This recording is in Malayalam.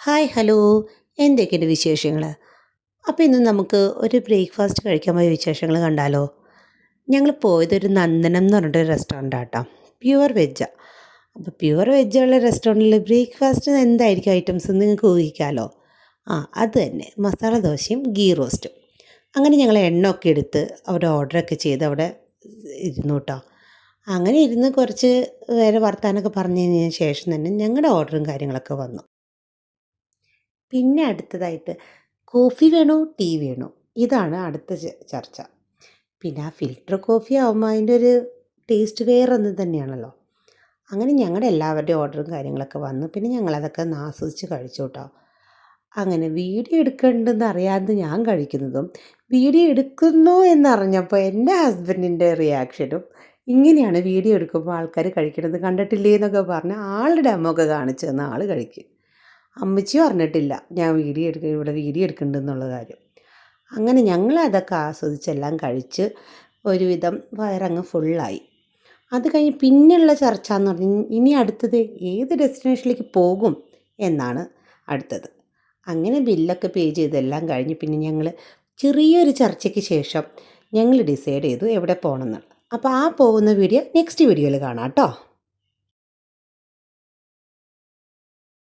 Hi hello. എന്തൊക്കെയുണ്ട് വിശേഷങ്ങൾ അപ്പോൾ ഇന്ന് നമുക്ക് ഒരു ബ്രേക്ക്ഫാസ്റ്റ് കഴിക്കാൻ പോയ വിശേഷങ്ങൾ കണ്ടാലോ? ഞങ്ങൾ പോയതൊരു നന്ദനം എന്ന് പറഞ്ഞിട്ടൊരു റെസ്റ്റോറന്റ് ആട്ടോ. പ്യുവർ വെജാണ് അപ്പോൾ പ്യുവർ വെജുള്ള റെസ്റ്റോറന്റിൽ ബ്രേക്ക്ഫാസ്റ്റ് എന്തായിരിക്കും ഐറ്റംസ് നിങ്ങൾക്ക് ഊഹിക്കാമല്ലോ ആ അത് തന്നെ. മസാല ദോശയും ഗീ റോസ്റ്റും അങ്ങനെ ഞങ്ങൾ എണ്ണയൊക്കെ എടുത്ത് അവിടെ ഓർഡറൊക്കെ ചെയ്ത് അവിടെ ഇരുന്നു കേട്ടോ അങ്ങനെ ഇരുന്ന് കുറച്ച് വേറെ വർത്താനമൊക്കെ പറഞ്ഞതിന് ശേഷം തന്നെ ഞങ്ങളുടെ ഓർഡറും കാര്യങ്ങളൊക്കെ വന്നു. പിന്നെ അടുത്തതായിട്ട് കോഫി വേണോ ടീ വേണോ? ഇതാണ് അടുത്ത ചർച്ച. പിന്നെ ആ ഫിൽറ്റർ കോഫി ആകുമ്പോൾ അതിന്റെ ഒരു ടേസ്റ്റ് വേറെ ഒന്ന് തന്നെയാണല്ലോ. അങ്ങനെ ഞങ്ങളുടെ എല്ലാവരുടെയും ഓർഡറും കാര്യങ്ങളൊക്കെ വന്നു. പിന്നെ ഞങ്ങളതൊക്കെ ഒന്ന് ആസ്വദിച്ച് കഴിച്ചു കേട്ടോ. അങ്ങനെ വീഡിയോ എടുക്കേണ്ടെന്ന് അറിയാതെ ഞാൻ കഴിക്കുന്നതും വീഡിയോ എടുക്കുന്നു എന്നറിഞ്ഞപ്പോൾ എന്റെ ഹസ്ബൻഡിന്റെ റിയാക്ഷനും ഇങ്ങനെയാണ് വീഡിയോ എടുക്കുമ്പോൾ ആൾക്കാർ കഴിക്കണത് കണ്ടിട്ടില്ലേ എന്നൊക്കെ പറഞ്ഞ് ആളുടെ അമ്മൊക്കെ കാണിച്ചു തന്ന ആൾ കഴിക്കും. അമ്മച്ചിയും പറഞ്ഞിട്ടില്ല ഞാൻ വീഡിയോ എടുക്ക ഇവിടെ വീഡിയോ എടുക്കുന്നുണ്ടെന്നുള്ള കാര്യം. അങ്ങനെ ഞങ്ങൾ അതൊക്കെ ആസ്വദിച്ചെല്ലാം കഴിച്ച് ഒരുവിധം വയറങ്ങ് ഫുള്ളായി അത് കഴിഞ്ഞ് പിന്നെയുള്ള ചർച്ച എന്ന് പറഞ്ഞാൽ ഇനി അടുത്തത് ഏത് ഡെസ്റ്റിനേഷനിലേക്ക് പോകും എന്നാണ് അടുത്തത്. അങ്ങനെ ബില്ലൊക്കെ പേ ചെയ്തെല്ലാം കഴിഞ്ഞ് പിന്നെ ഞങ്ങൾ ചെറിയൊരു ചർച്ചയ്ക്ക് ശേഷം ഞങ്ങൾ ഡിസൈഡ് ചെയ്തു എവിടെ പോകണമെന്നുള്ളത്. അപ്പോൾ ആ പോകുന്ന വീഡിയോ നെക്സ്റ്റ് വീഡിയോയിൽ കാണാം കേട്ടോ.